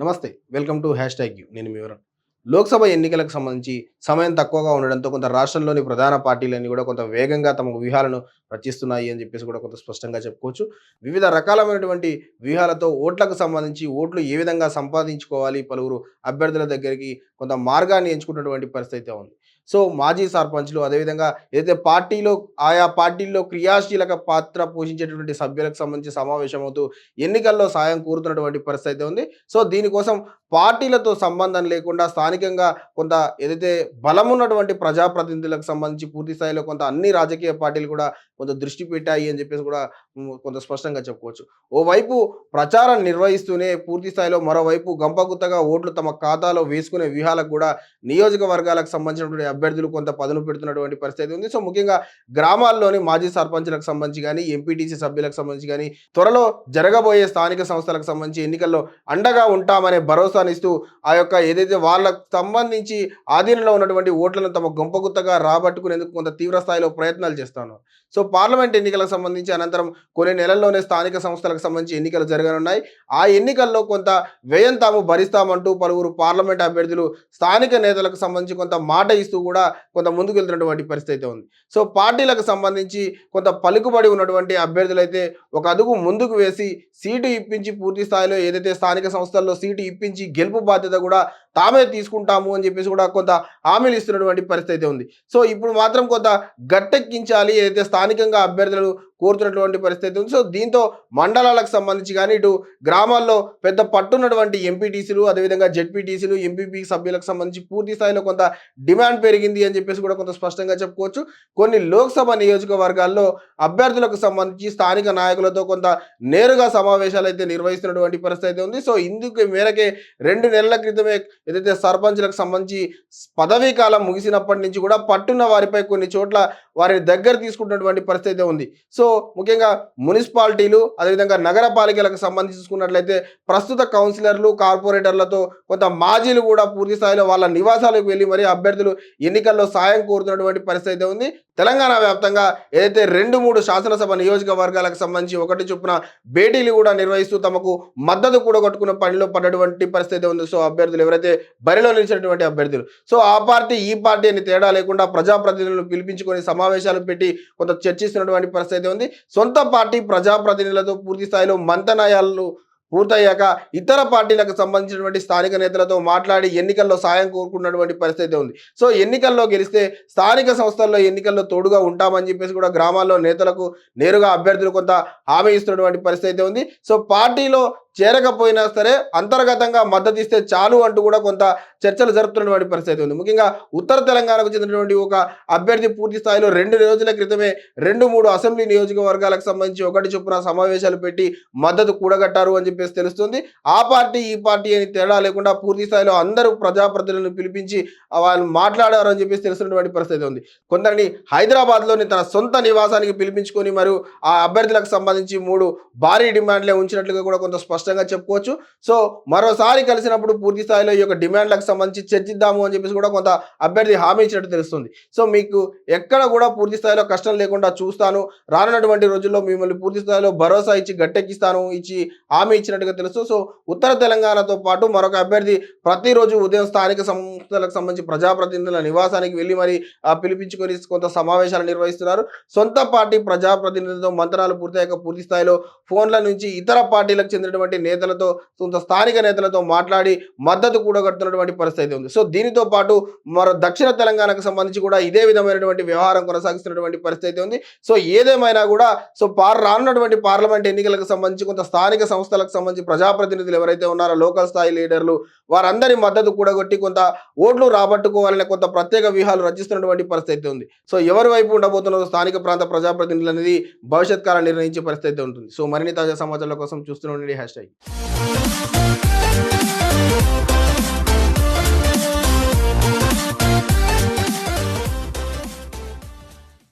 నమస్తే welcome to hashtag you. నేను మీ లోక్సభ ఎన్నికలకు సంబంధించి సమయం తక్కువగా ఉండడంతో కొంత రాష్ట్రంలోని ప్రధాన పార్టీలన్నీ కూడా కొంత వేగంగా తమ వ్యూహాలను రచిస్తున్నాయి అని చెప్పేసి కూడా కొంత స్పష్టంగా చెప్పుకోవచ్చు. వివిధ రకాలమైనటువంటి వ్యూహాలతో ఓట్లకు సంబంధించి ఓట్లు ఏ విధంగా సంపాదించుకోవాలి? పలువురు అభ్యర్థుల దగ్గరికి కొంత మార్గాన్ని ఎంచుకున్నటువంటి పరిస్థితి అయితే ఉంది. సో మాజీ సర్పంచ్లు అదేవిధంగా ఏదైతే పార్టీలో ఆయా పార్టీల్లో క్రియాశీలక పాత్ర పోషించేటటువంటి సభ్యులకు సంబంధించి సమావేశం అవుతూ ఎన్నికల్లో సాయం కోరుతున్నటువంటి పరిస్థితి అయితే ఉంది. సో దీనికోసం పార్టీలతో సంబంధం లేకుండా స్థానికంగా కొంత ఏదైతే బలం ఉన్నటువంటి ప్రజాప్రతినిధులకు సంబంధించి పూర్తి స్థాయిలో కొంత అన్ని రాజకీయ పార్టీలు కూడా కొంత దృష్టి పెట్టాయి అని చెప్పేసి కూడా కొంత స్పష్టంగా చెప్పుకోవచ్చు. ఓవైపు ప్రచారం నిర్వహిస్తూనే పూర్తి స్థాయిలో మరోవైపు గంపగుత్తగా ఓట్లు తమ ఖాతాలో వేసుకునే సంఘాలకు కూడా నియోజకవర్గాలకు సంబంధించినటువంటి అభ్యర్థులు కొంత పదును పెడుతున్నటువంటి పరిస్థితి ఉంది. సో ముఖ్యంగా గ్రామాల్లోని మాజీ సర్పంచ్లకు సంబంధించి కానీ ఎంపీటీసీ సభ్యులకు సంబంధించి కానీ త్వరలో జరగబోయే స్థానిక సంస్థలకు సంబంధించి ఎన్నికల్లో అండగా ఉంటామనే భరోసానిస్తూ ఆ యొక్క ఏదైతే వాళ్ళకు సంబంధించి ఆధీనంలో ఉన్నటువంటి ఓట్లను తమ గొంపగుత్తగా రాబట్టుకునేందుకు కొంత తీవ్ర స్థాయిలో ప్రయత్నాలు చేస్తాను సో పార్లమెంట్ ఎన్నికలకు సంబంధించి అనంతరం కొన్ని నెలల్లోనే స్థానిక సంస్థలకు సంబంధించి ఎన్నికలు జరగనున్నాయి. ఆ ఎన్నికల్లో కొంత వ్యయం తాము భరిస్తామంటూ పలువురు పార్లమెంట్ అభ్యర్థులు స్థానిక నేతలకు సంబంధించి కొంత మాట ఇస్తూ కూడా కొంత ముందుకు వెళ్తున్నటువంటి పరిస్థితి అయితే ఉంది. సో పార్టీలకు సంబంధించి కొంత పలుకుబడి ఉన్నటువంటి అభ్యర్థులు అయితే ఒక అదుగు ముందుకు వేసి సీటు ఇప్పించి పూర్తి స్థాయిలో ఏదైతే స్థానిక సంస్థల్లో సీటు ఇప్పించి గెలుపు బాధ్యత కూడా తామే తీసుకుంటాము అని చెప్పేసి కూడా కొంత హామీలు ఇస్తున్నటువంటి పరిస్థితి అయితే ఉంది. సో ఇప్పుడు మాత్రం కొంత గట్టెక్కించాలి ఏదైతే స్థానికంగా అభ్యర్థులు కోరుతున్నటువంటి పరిస్థితి ఉంది. సో దీంతో మండలాలకు సంబంధించి కానీ ఇటు గ్రామాల్లో పెద్ద పట్టున్నటువంటి ఎంపీటీసీలు అదేవిధంగా జెడ్పీటీసీలు ఎంపీపీ సభ్యులకు సంబంధించి పూర్తి స్థాయిలో కొంత డిమాండ్ పెరిగింది అని చెప్పేసి కూడా కొంత స్పష్టంగా చెప్పుకోవచ్చు. కొన్ని లోక్సభ నియోజకవర్గాల్లో అభ్యర్థులకు సంబంధించి స్థానిక నాయకులతో కొంత నేరుగా సమావేశాలు అయితే నిర్వహిస్తున్నటువంటి పరిస్థితి అయితే ఉంది. సో ఇందుకు మేరకే రెండు నెలల క్రితమే ఏదైతే సర్పంచ్లకు సంబంధించి పదవీ కాలం ముగిసినప్పటి నుంచి కూడా పట్టున్న వారిపై కొన్ని చోట్ల వారిని దగ్గర తీసుకుంటున్నటువంటి పరిస్థితి ఉంది. సో ముఖ్యంగా మున్సిపాలిటీలు అదేవిధంగా నగరపాలికలకు సంబంధించి చూసుకున్నట్లయితే ప్రస్తుత కౌన్సిలర్లు కార్పొరేటర్లతో కొంత మాజీలు కూడా పూర్తి స్థాయిలో వాళ్ళ నివాసాలకు వెళ్ళి మరి అభ్యర్థులు ఎన్నికల్లో సాయం కోరుతున్నటువంటి పరిస్థితి ఉంది. తెలంగాణ వ్యాప్తంగా ఏదైతే రెండు మూడు శాసనసభ నియోజకవర్గాలకు సంబంధించి ఒకటి చొప్పున భేటీలు కూడా నిర్వహిస్తూ తమకు మద్దతు కూడా కొట్టుకున్న పనిలో పడ్డటువంటి పరిస్థితి ఉంది. సో అభ్యర్థులు ఎవరైతే బరిలో నిలిచినటువంటి అభ్యర్థులు. సో ఆ పార్టీ ఈ పార్టీ అని తేడా లేకుండా ప్రజాప్రతినిధులను పిలిపించుకొని సమావేశాలు పెట్టి కొంత చర్చిస్తున్నటువంటి పరిస్థితి ఉంది. సొంత పార్టీ ప్రజాప్రతినిధులతో పూర్తి స్థాయిలో మంతనాయాలు పూర్తయ్యాక ఇతర పార్టీలకు సంబంధించినటువంటి స్థానిక నేతలతో మాట్లాడి ఎన్నికల్లో సాయం కోరుకున్నటువంటి పరిస్థితి ఉంది. సో ఎన్నికల్లో గెలిస్తే స్థానిక సంస్థల్లో ఎన్నికల్లో తోడుగా ఉంటామని చెప్పేసి కూడా గ్రామాల్లో నేతలకు నేరుగా అభ్యర్థులు కొంత హామీ ఇస్తున్నటువంటి పరిస్థితి ఉంది. సో పార్టీలో చేరకపోయినా సరే అంతర్గతంగా మద్దతు ఇస్తే చాలు అంటూ కూడా కొంత చర్చలు జరుపుతున్నటువంటి పరిస్థితి ఉంది. ముఖ్యంగా ఉత్తర తెలంగాణకు చెందినటువంటి ఒక అభ్యర్థి పూర్తి స్థాయిలో రెండు రోజుల క్రితమే రెండు మూడు అసెంబ్లీ నియోజకవర్గాలకు సంబంధించి ఒకటి చొప్పున సమావేశాలు పెట్టి మద్దతు కూడగట్టారు అని చెప్పేసి తెలుస్తుంది. ఆ పార్టీ ఈ పార్టీ అని తేడా లేకుండా పూర్తి స్థాయిలో అందరూ ప్రజాప్రతినిధులను పిలిపించి వాళ్ళు మాట్లాడారు అని చెప్పేసి తెలుస్తున్నటువంటి పరిస్థితి ఉంది. కొందరిని హైదరాబాద్లోని తన సొంత నివాసానికి పిలిపించుకొని మరియు ఆ అభ్యర్థులకు సంబంధించి మూడు భారీ డిమాండ్లే ఉంచినట్లుగా కూడా కొంత స్పష్టంగా చెప్పుకోవచ్చు. సో మరోసారి కలిసినప్పుడు పూర్తి స్థాయిలో ఈ యొక్క డిమాండ్లకు సంబంధించి చర్చిద్దాము అని చెప్పేసి కూడా కొంత అభ్యర్థి హామీ ఇచ్చినట్టు తెలుస్తుంది. సో మీకు ఎక్కడ కూడా పూర్తి స్థాయిలో కష్టం లేకుండా చూస్తాను. రానున్నటువంటి రోజుల్లో మిమ్మల్ని పూర్తి స్థాయిలో భరోసా ఇచ్చి గట్టెక్కిస్తాను ఇచ్చి హామీ ఇచ్చినట్టుగా తెలుసు సో ఉత్తర తెలంగాణతో పాటు మరొక అభ్యర్థి ప్రతిరోజు ఉదయం స్థానిక సంస్థలకు సంబంధించి ప్రజాప్రతినిధుల నివాసానికి వెళ్ళి మరి ఆ, పిలిపించుకొని కొంత సమావేశాలు నిర్వహిస్తున్నారు. సొంత పార్టీ ప్రజాప్రతినిధులతో మంత్రాలు పూర్తయ్యాక పూర్తి స్థాయిలో ఫోన్ల నుంచి ఇతర పార్టీలకు చెందినటువంటి నేతలతో కొంత స్థానిక నేతలతో మాట్లాడి మద్దతు కూడగడుతున్నటువంటి పరిస్థితి ఉంది. సో దీనితో పాటు మరో దక్షిణ తెలంగాణకు సంబంధించి కూడా ఇదే విధమైనటువంటి వ్యవహారం కొనసాగిస్తున్నటువంటి పరిస్థితి ఉంది. సో ఏదేమైనా కూడా సో పార్ రానున్నటువంటి పార్లమెంట్ ఎన్నికలకు సంబంధించి కొంత స్థానిక సంస్థలకు సంబంధించి ప్రజాప్రతినిధులు ఎవరైతే ఉన్నారో లోకల్ స్థాయి లీడర్లు వారందరి మద్దతు కూడగొట్టి కొంత ఓట్లు రాబట్టుకోవాలనే కొంత ప్రత్యేక వ్యూహాలు రచిస్తున్నటువంటి పరిస్థితి ఉంది. సో ఎవరి వైపు ఉండబోతున్నారో స్థానిక ప్రాంత ప్రజాప్రతినిధులు అనేది భవిష్యత్ కాలం నిర్ణయించే పరిస్థితి ఉంటుంది. సో మరిన్ని తాజా సమాచారాల కోసం చూస్తూనే ఉండండి. Hash tag